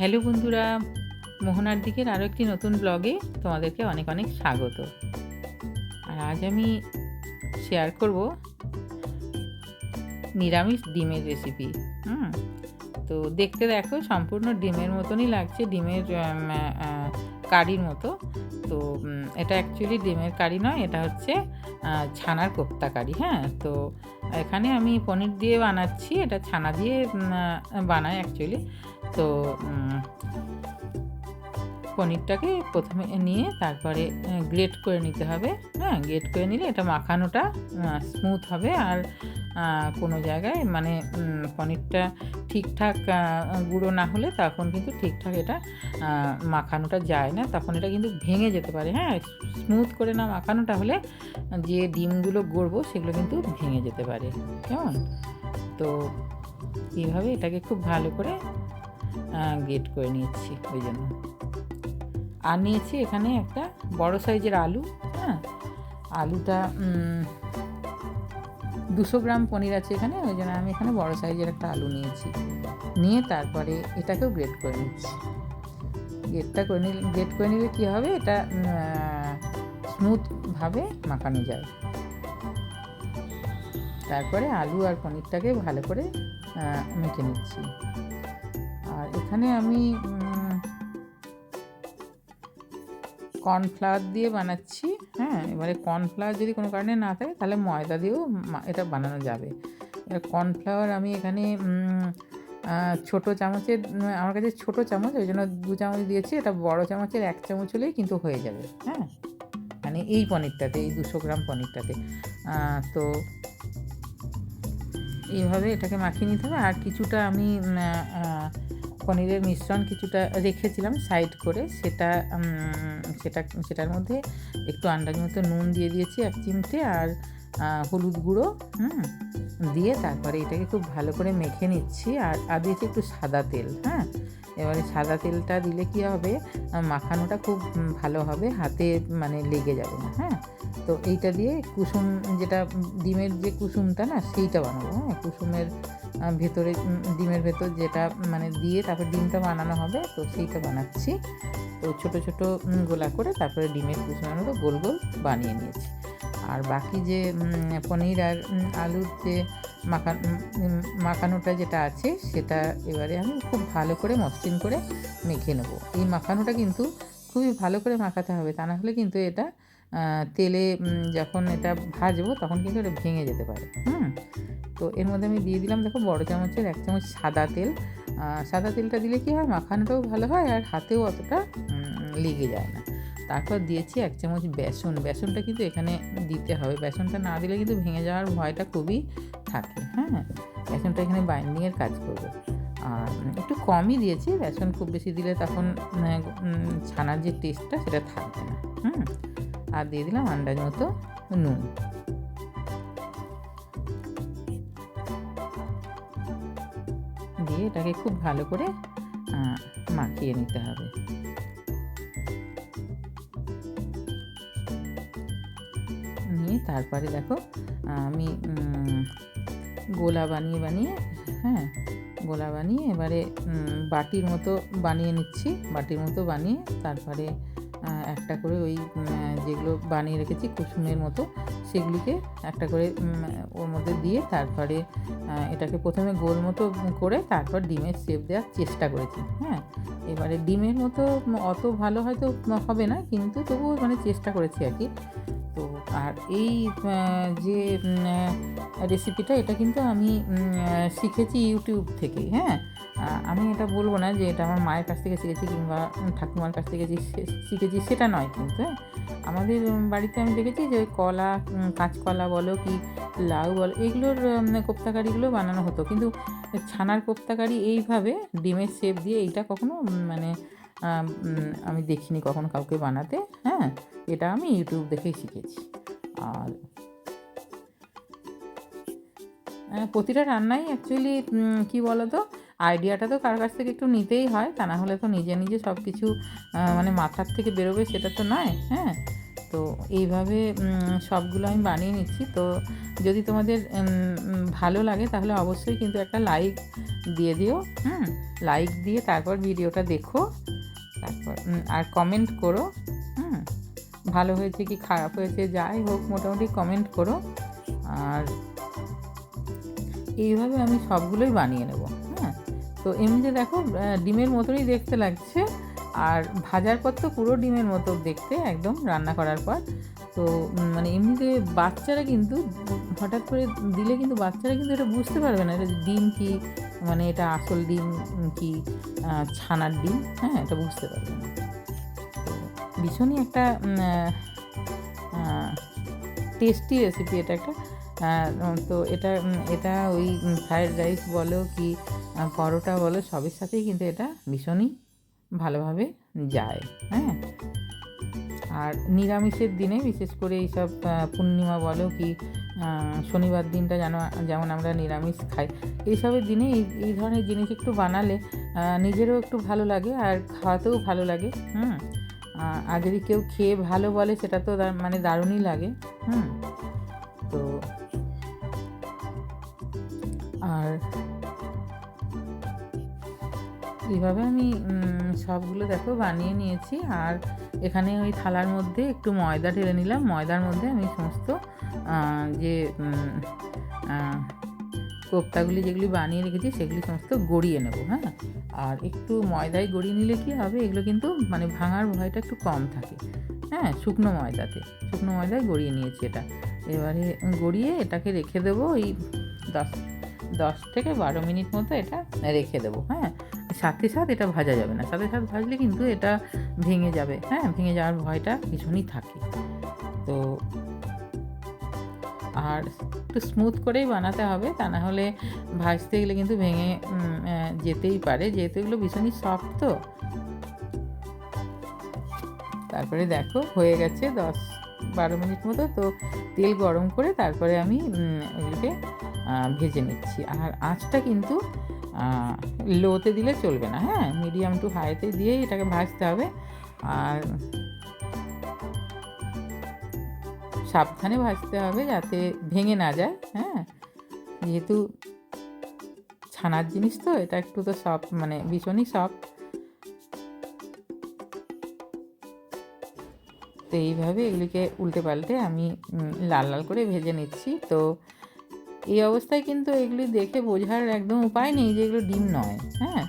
Hello বন্ধুরা, মোহনার দিকের আরও একটি নতুন ব্লগে তোমাদেরকে অনেক অনেক স্বাগত। আর আজ আমি শেয়ার করব নিরামিষ ডিমের রেসিপি হুম? তো দেখতে দেখো, সম্পূর্ণ ডিমের মতনই লাগছে, ডিমের কারির মতো। তো এটা অ্যাকচুয়ালি ডিমের কারি নয়, এটা হচ্ছে ছানার কোপ্তা কারি হ্যাঁ? তো এখানে আমি পনির দিয়ে বানাচ্ছি, এটা ছানা দিয়ে বানাই অ্যাকচুয়ালি তো পনিরটাকে প্রথমে নিয়ে তারপরে গ্রেট করে নিতে হবে। হ্যাঁ গ্রেট করে নিলে এটা মাখানোটা স্মুথ হবে আর কোনো জায়গায় মানে পনিরটা ঠিকঠাক গুঁড়ো না হলে তখন কিন্তু ঠিকঠাক এটা মাখানোটা যায় না। তখন এটা কিন্তু ভেঙে যেতে পারে। হ্যাঁ স্মুথ করে না মাখানোটা হলে যে ডিমগুলো গড়বো সেগুলো কিন্তু ভেঙে যেতে পারে। কেমন? তো, এইভাবে এটাকে খুব ভালো করে গেট করে নিয়েছি ওই জন্য। আর নিয়েছি এখানে একটা বড় সাইজের আলু হ্যাঁ? আলুটা দুশো গ্রাম পনির আছে এখানে, ওই জন্য আমি এখানে বড় সাইজের একটা আলু নিয়েছি। নিয়ে তারপরে এটাকেও গ্রেট করে নিচ্ছি। গ্রেটটা করে নিলে গ্রেট করে নিলে কী হবে? এটা স্মুথভাবে মাখানো যায়। তারপরে আলু আর পনিরটাকে ভালো করে মেখে নিচ্ছি। এখানে আমি কর্নফ্লাওয়ার দিয়ে বানাচ্ছি। হ্যাঁ এবারে কর্নফ্লাওয়ার যদি কোনো কারণে না থাকে, তাহলে ময়দা দিয়েও এটা বানানো যাবে। এবার কর্নফ্লাওয়ার আমি এখানে ছোটো চামচের, আমার কাছে ছোটো চামচ, ওই জন্য দু চামচ দিয়েছি। এটা বড় চামচের এক চামচ হলেই কিন্তু হয়ে যাবে। হ্যাঁ মানে এই পনিরটাতে, এই দুশো গ্রাম পনিরটাতে। তো এইভাবে এটাকে মাখিয়ে নিতে হবে। আর কিছুটা আমি পনিরের মিশ্রণ কিছুটা রেখেছিলাম সাইড করে। সেটা সেটা, সেটার মধ্যে একটু আন্দাজ মতো নুন দিয়ে দিয়েছি এক চিমটে আর হলুদ গুঁড়ো, হুম, দিয়ে তারপরে এটাকে খুব ভালো করে মেখে নিচ্ছি আর আর দিয়েছি একটু সাদা তেল হ্যাঁ। এবারে সাদা তেলটা দিলে কি হবে, মাখানোটা খুব ভালো হবে, হাতে মানে লেগে যাবে না হ্যাঁ। তো এইটা দিয়ে কুসুম যেটা, ডিমের যে কুসুমটা না, সেইটা বানাবো হ্যাঁ। কুসুমের ভেতরে ডিমের ভেতর যেটা মানে দিয়ে তারপর ডিমটা বানানো হবে, তো সেইটা বানাচ্ছি। তো ছোট ছোট গোলা করে তারপরে ডিমের মতো গোল গোল বানিয়ে নিয়েছি। আর বাকি যে পনির আর আলুর যে মাখা মাখানোটা যেটা আছে, সেটা এবারে আমি খুব ভালো করে মসৃণ করে মেখে নেব। এই মাখানোটা কিন্তু খুবই ভালো করে মাখাতে হবে, তা না হলে কিন্তু এটা তেলে যখন এটা ভাজবো তখন কিন্তু এটা ভেঙে যেতে পারে, হুম? তো এর মধ্যে আমি দিয়ে দিলাম, দেখো বড় চামচের এক চামচ সাদা তেল। সাদা তেলটা দিলে কি হয়? মাখানোটাও ভালো হয় আর হাতেও অতটা লেগে যায় না। তারপর দিয়েছি এক চামচ বেসন। বেসনটা কিন্তু এখানে দিতে হবে। বেসনটা না দিলে কিন্তু ভেঙে যাওয়ার ভয়টা খুবই থাকে হ্যাঁ? বেসনটা এখানে বাইন্ডিংয়ের কাজ করবে। আর একটু কমই দিয়েছি। বেসন খুব বেশি দিলে তখন ছানার যে টেস্টটা সেটা থাকবে না, হুম? আর দিয়ে দিলাম আন্দাজ মতো নুন। দিয়ে এটাকে খুব ভালো করে মাখিয়ে নিতে হবে। নিয়ে তারপরে দেখো আমি গোলা বানিয়ে বানিয়ে হ্যাঁ গোলা বানিয়ে এবারে বাটির মতো বানিয়ে নিচ্ছি। বাটির মতো বানিয়ে তারপরে একটা করে ওই যেগুলো বানিয়ে রেখেছি কুসুমের মতো, সেগুলিকে একটা করে ওর মধ্যে দিয়ে তারপরে এটাকে প্রথমে গোল মতো করে তারপর ডিমের শেপ দেওয়ার চেষ্টা করেছি হ্যাঁ? এবারে ডিমের মতো অত ভালো হয়তো হবে না, কিন্তু তবুও মানে চেষ্টা করেছি আর কি। আর এই যে রেসিপিটা এটা কিন্তু আমি শিখেছি ইউটিউব থেকে হ্যাঁ? আমি এটা বলব না যে এটা আমার মায়ের কাছ থেকে শিখেছি কিংবা ঠাকুমার কাছ থেকে যে শিখেছি, সেটা নয় কিন্তু হ্যাঁ? আমাদের বাড়িতে আমি দেখেছি যে কলা কাঁচকলা বলো কি লাউ বলো, এগুলোর কোপ্তাকারিগুলো বানানো হতো। কিন্তু ছানার কোপ্তাকারি এইভাবে ডিমের শেপ দিয়ে এইটা কখনো মানে আমি দেখিনি কখনো কাউকে বানাতে হ্যাঁ? এটা আমি ইউটিউব দেখেই শিখেছি। আর প্রতিটা রান্নাই অ্যাকচুয়ালি কী বলো তো আইডিয়াটা তো কার কাছ থেকে একটু নিতেই হয়, তা না হলে তো নিজে নিজে সব কিছু মানে মাথার থেকে বেরোবে সেটা তো নয় হ্যাঁ? তো এইভাবে সবগুলো আমি বানিয়ে নিচ্ছি। তো যদি তোমাদের ভালো লাগে তাহলে অবশ্যই কিন্তু একটা লাইক দিয়ে দিও, হুম? লাইক দিয়ে তারপর ভিডিওটা দেখো। তারপর আর কমেন্ট করো, হুম? ভালো হয়েছে কি খারাপ হয়েছে, যাই হোক, মোটামুটি কমেন্ট করো। আর এইভাবে আমি সবগুলোই বানিয়ে নেব হ্যাঁ? তো এমনিতে দেখো ডিমের মতনই দেখতে লাগছে, আর ভাজার পর তো পুরো ডিমের মতো দেখতে, একদম রান্না করার পর। তো মানে এমনিতে বাচ্চারা কিন্তু, হঠাৎ করে দিলে কিন্তু বাচ্চারা কিন্তু এটা বুঝতে পারবে না, এটা ডিম কি মানে এটা আসল ডিম কি ছানার ডিম হ্যাঁ এটা বুঝতে পারবে না ভীষণই একটা টেস্টি রেসিপি এটা একটা। তো এটা এটা ওই ফ্রায়েড রাইস বলো কি পরোটা বলো, সবের সাথেই কিন্তু এটা ভীষণই ভালোভাবে যায় হ্যাঁ। আর নিরামিষের দিনে বিশেষ করে এইসব পূর্ণিমা বলো কি শনিবার দিনটা যেন, যেমন আমরা নিরামিষ খাই। এইসবের দিনে এই এই ধরনের জিনিস একটু বানালে নিজেরও একটু ভালো লাগে আর খাওয়াতেও ভালো লাগে, হুম? আর যদি কেউ খেয়ে ভালো বলে, সেটা তো মানে দারুণই লাগে, হুম? তো আর এইভাবে আমি সবগুলো দেখো বানিয়ে নিয়েছি। আর এখানে ওই থালার মধ্যে একটু ময়দা ঢেলে নিলাম। ময়দার মধ্যে আমি সমস্ত যে কোপ্তাগুলি যেগুলি বানিয়ে রেখেছি সেগুলি সমস্ত গড়িয়ে নেব হ্যাঁ? আর একটু ময়দায় গড়িয়ে নিলে কি হবে, এগুলো কিন্তু মানে ভাঙার ভয়টা একটু কম থাকে হ্যাঁ? শুকনো ময়দাতে, শুকনো ময়দায় গড়িয়ে নিয়েছি এটা। এবারে গড়িয়ে এটাকে রেখে দেবো ওই দশ দশ থেকে বারো মিনিট মতো এটা রেখে দেবো হ্যাঁ? সাথে সাথে এটা ভাজা যাবে না। সাথে সাথে ভাজলে কিন্তু এটা ভেঙে যাবে। হ্যাঁ ভেঙে যাওয়ার ভয়টা ভীষণই থাকে। তো আর একটু স্মুথ করেই বানাতে হবে তা না হলে ভাজতে গেলে কিন্তু ভেঙে যেতেই পারে। যেহেতু এগুলো ভীষণই সফট তো। তারপরে দেখো হয়ে গেছে দশ বারো মিনিট মতো। তো তেল গরম করে তারপরে আমি আহ, ভেজে নিচ্ছি। আর আঁচটা কিন্তু লোতে দিলে চলবে না হ্যাঁ? মিডিয়াম টু হাইতে দিয়ে এটাকে ভাজতে হবে। আর সাবধানে ভাজতে হবে যাতে ভেঙে না যায় হ্যাঁ? যেহেতু ছানার জিনিস তো, এটা একটু তো সফট মানে ভীষণই সফট তো এইভাবে এগুলিকে উল্টে পাল্টে আমি লাল লাল করে ভেজে নিচ্ছি। তো এই অবস্থায় কিন্তু এগুলি দেখে বোঝার একদম উপায় নেই যে এগুলো ডিম নয় হ্যাঁ?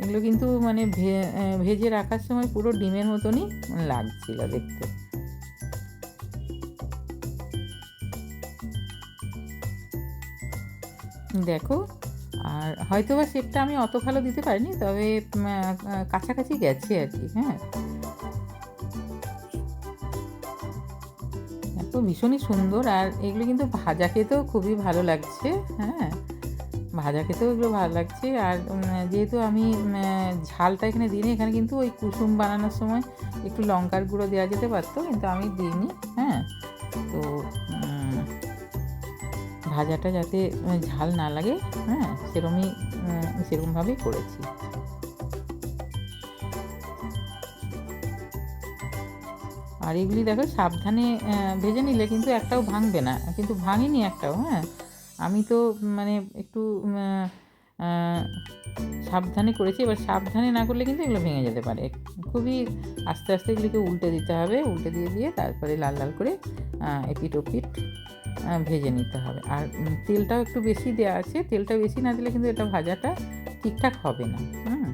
এগুলো কিন্তু মানে ভেজে রাখার সময় পুরো ডিমের মতনই লাগছিল দেখতে। দেখো, আর হয়তো বা শেপটা আমি অত ভালো দিতে পারিনি, তবে কাছাকাছি গেছে আর কি হ্যাঁ? এত ভীষণই সুন্দর আর এগুলো কিন্তু ভাজা খেতেও খুবই ভালো লাগছে হ্যাঁ। ভাজা খেতেও এগুলো ভালো লাগছে আর যেহেতু আমি ঝালটা এখানে দিইনি, এখানে কিন্তু ওই কুসুম বানানোর সময় একটু লঙ্কার গুঁড়ো দেওয়া যেতে পারতো, কিন্তু আমি দিইনি হ্যাঁ। তো ভাজাটা যাতে ঝাল না লাগে হ্যাঁ সেরকমই সেরকমভাবেই করেছি। আর এগুলি দেখো সাবধানে ভেজে নিলে কিন্তু একটাও ভাঙবে না। কিন্তু ভাঙেনি একটাও হ্যাঁ? আমি তো মানে একটু সাবধানে করেছি। এবার সাবধানে না করলে কিন্তু এগুলো ভেঙে যেতে পারে। খুবই আস্তে আস্তে এগুলিকে উল্টে দিতে হবে। উল্টে দিয়ে দিয়ে তারপরে লাল লাল করে এপিট ওপিট ভেজে নিতে হবে। আর তেলটাও একটু বেশি দেওয়া আছে। তেলটা বেশি না দিলে কিন্তু এটা ভাজাটা ঠিকঠাক হবে না। হুম?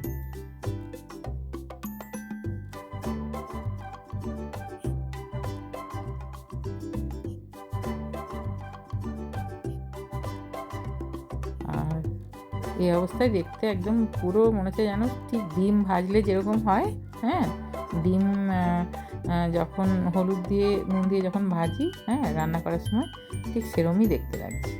এই অবস্থায় দেখতে একদম পুরো মনে হচ্ছে যেন ঠিক ডিম ভাজলে যেরকম হয় হ্যাঁ? ডিম যখন হলুদ দিয়ে, নুন দিয়ে যখন ভাজি হ্যাঁ রান্না করার সময় ঠিক সেরমই দেখতে লাগছে।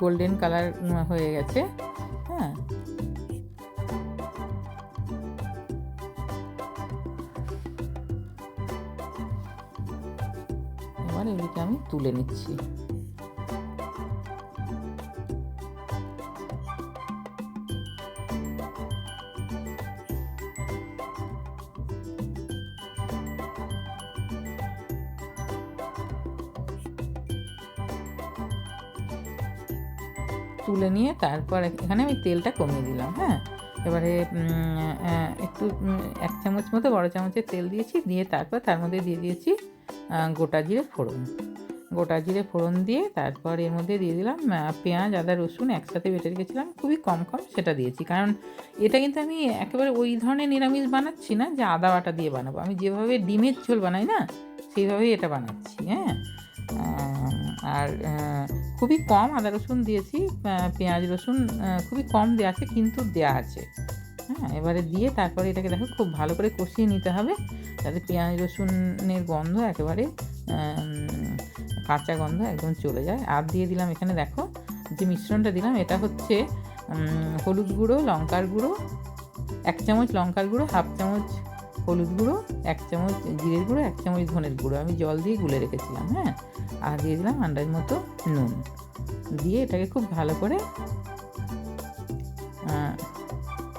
গোল্ডেন কালার হয়ে গেছে। হ্যাঁ। এবার এগুলিকে আমি তুলে নিচ্ছি। তারপর এখানে আমি তেলটা কমিয়ে দিলাম হ্যাঁ? এবারে একটু এক চামচ মতো, বড় চামচের তেল দিয়েছি, দিয়ে তারপর তার মধ্যে দিয়ে দিয়েছি গোটা জিরে ফোড়ন। গোটা জিরে ফোড়ন দিয়ে তারপর এর মধ্যে দিয়ে দিলাম পেঁয়াজ, আদা, রসুন একসাথে বেটে রেখেছিলাম, খুবই কম কম সেটা দিয়েছি। কারণ এটা কিন্তু আমি একেবারে ওই ধরনের নিরামিষ বানাচ্ছি না যে আদা বাটা দিয়ে বানাবো। আমি যেভাবে ডিমের ঝোল বানাই না, সেইভাবেই এটা বানাচ্ছি হ্যাঁ? আর খুবই কম আদা রসুন দিয়েছি পেঁয়াজ রসুন খুবই কম দেওয়া আছে, কিন্তু দেওয়া আছে। হ্যাঁ এবারে দিয়ে তারপরে এটাকে দেখো খুব ভালো করে কষিয়ে নিতে হবে, যাতে পেঁয়াজ রসুনের গন্ধ একেবারে কাঁচা গন্ধ একদম চলে যায়। আর দিয়ে দিলাম এখানে দেখো, যে মিশ্রণটা দিলাম, এটা হচ্ছে হলুদ গুঁড়ো, লঙ্কার গুঁড়ো, এক চামচ লঙ্কার গুঁড়ো, হাফ চামচ হলুদ গুঁড়ো, এক চামচ জিরের গুঁড়ো, এক চামচ ধনের গুঁড়ো। আমি জল দিয়ে গুলে রেখেছিলাম হ্যাঁ? আর দিয়ে দিলাম আন্দাজ মতো নুন। দিয়ে এটাকে খুব ভালো করে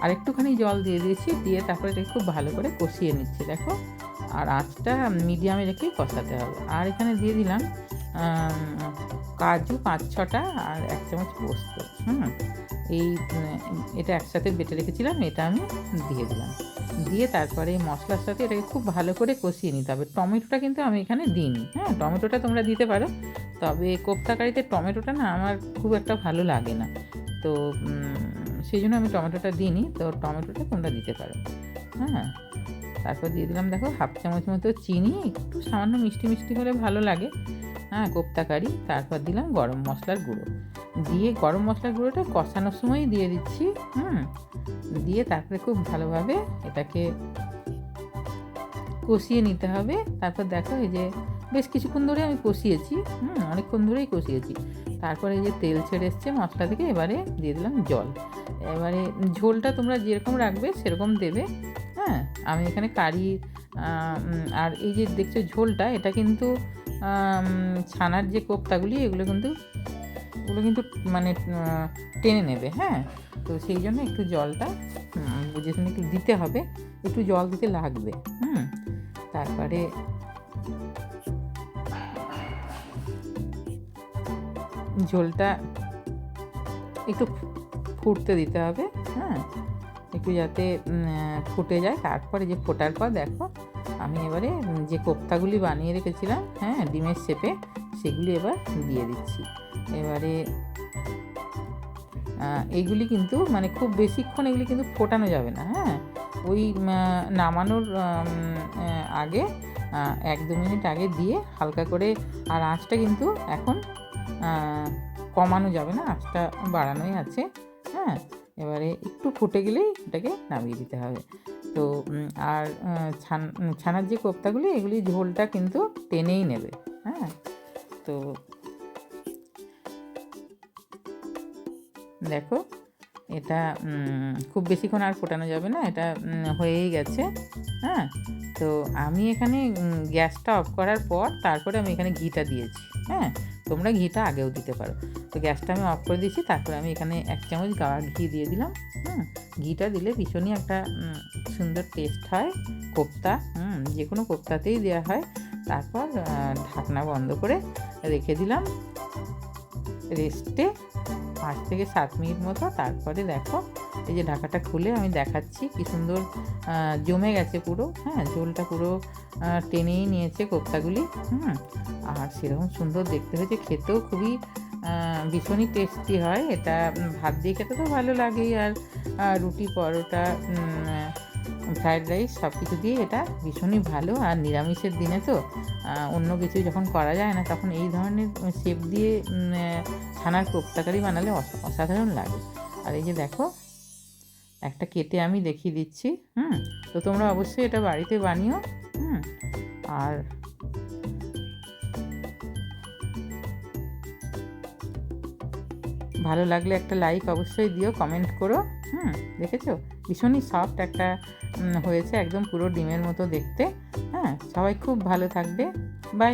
আর একটুখানি জল দিয়ে দিয়েছি, দিয়ে তারপরে এটাকে খুব ভালো করে কষিয়ে নিচ্ছি, দেখো। আর আঁচটা মিডিয়ামে রেখেই কষাতে হবে। আর এখানে দিয়ে দিলাম কাজু পাঁচ ছটা আর এক চামচ পোস্ত, হুম? এই এটা একসাথে বেটে রেখেছিলাম, এটা আমি দিয়ে দিলাম। দিয়ে তারপরে এই মশলার সাথে এটাকে খুব ভালো করে কষিয়ে নিতে হবে। টমেটোটা কিন্তু আমি এখানে দিইনি। হ্যাঁ টমেটোটা তোমরা দিতে পারো। তবে কোপ্তা কারিতে টমেটোটা না আমার খুব একটা ভালো লাগে না। তো সেই জন্য আমি টমেটোটা দিইনি। তো টমেটোটা তোমরা দিতে পারো। হ্যাঁ তারপর দিয়ে দিলাম দেখো হাফ চামচ মতো চিনি। একটু সামান্য মিষ্টি মিষ্টি হলে ভালো লাগে। হ্যাঁ কোপ্তা কারি তারপর দিলাম গরম মশলার গুঁড়ো। দিয়ে গরম মশলার গুঁড়োটা কষানোর সময় দিয়ে দিচ্ছি, হুম। দিয়ে তারপরে খুব ভালোভাবে এটাকে কষিয়ে নিতে হবে। তারপর দেখো এই যে বেশ কিছুক্ষণ ধরে আমি কষিয়েছি, হুম, অনেকক্ষণ ধরেই কষিয়েছি। তারপরে যে তেল ছেড়ে এসছে মশলা থেকে, এবারে দিয়ে দিলাম জল। এবারে ঝোলটা তোমরা যেরকম রাখবে সেরকম দেবে হ্যাঁ। আমি এখানে কারি আর এই যে দেখছ ঝোলটা, এটা কিন্তু ছানার যে কোপ্তাগুলি, এগুলো কিন্তু ওগুলো কিন্তু মানে টেনে নেবে হ্যাঁ? তো সেই জন্য একটু জলটা বুঝে শুনে একটু দিতে হবে। একটু জল দিতে লাগবে, হুম? তারপরে ঝোলটা একটু ফুটতে দিতে হবে হ্যাঁ? একটু যাতে ফুটে যায়। তারপরে যে ফোটার পর দেখো, আমি এবারে যে কোপ্তাগুলি বানিয়ে রেখেছিলাম হ্যাঁ ডিমের শেপে সেগুলি এবার দিয়ে দিচ্ছি। এবারে এগুলি কিন্তু মানে খুব বেশিক্ষণ এগুলি কিন্তু ফোটানো যাবে না হ্যাঁ? ওই নামানোর আগে এক দু মিনিট আগে দিয়ে হালকা করে, আর আঁচটা কিন্তু এখন কমানো যাবে না, আঁচটা বাড়ানোই আছে হ্যাঁ? এবারে একটু ফুটে গেলেই এটাকে নামিয়ে দিতে হবে। তো আর ছান, ছানার যে কোপ্তাগুলি, এগুলি ঝোলটা কিন্তু টেনেই নেবে হ্যাঁ? তো দেখো, এটা খুব বেশিক্ষণ আর ফোটানো যাবে না, এটা হয়েই গেছে হ্যাঁ? তো আমি এখানে গ্যাসটা অফ করার পর তারপরে আমি এখানে ঘিটা দিয়েছি হ্যাঁ? তোমরা ঘিটা আগেও দিতে পারো। তো গ্যাসটা আমি অফ করে দিয়েছি, তারপরে আমি এখানে এক চামচ গাওয়া ঘি দিয়ে দিলাম, হুম? ঘিটা দিলে ভীষণই একটা সুন্দর টেস্ট হয়, কোপ্তা, হুম? যে কোনো কোপ্তাতেই দেওয়া হয়। তারপর ঢাকনা বন্ধ করে রেখে দিলাম। রেস্টে পাঁচ থেকে সাত মিনিট মতো। তারপরে দেখো, এই যে ঢাকাটা খুলে আমি দেখাচ্ছি কি সুন্দর জমে গেছে পুরো। হ্যাঁ ঝোলটা পুরো টেনেই নিয়েছে কোপ্তাগুলি। হুম, আর সেরকম সুন্দর দেখতে হয়েছে। খেতেও খুবই ভীষণই টেস্টি হয়। এটা ভাত দিয়ে খেতে তো ভালো লাগেই। আর রুটি, পরোটা ফ্রায়েড রাইস সব কিছু দিয়ে এটা ভীষণই ভালো আর নিরামিষের দিনে তো অন্য কিছু যখন করা যায় না, তখন এই ধরনের শেপ দিয়ে ছানার কোপ্তাকারি বানালে অসা- অসাধারণ লাগে। আর এই যে দেখো, একটা কেটে আমি দেখিয়ে দিচ্ছি, হুম? তো তোমরা অবশ্যই এটা বাড়িতে বানিও, হুম? আর ভালো লাগলে একটা লাইক অবশ্যই দিও কমেন্ট করো, হুম? দেখেছ? ভীষণই সফট একটা হয়েছে, একদম পুরো ডিমের মতো দেখতে। হ্যাঁ সবাই খুব ভালো থাকবে। বাই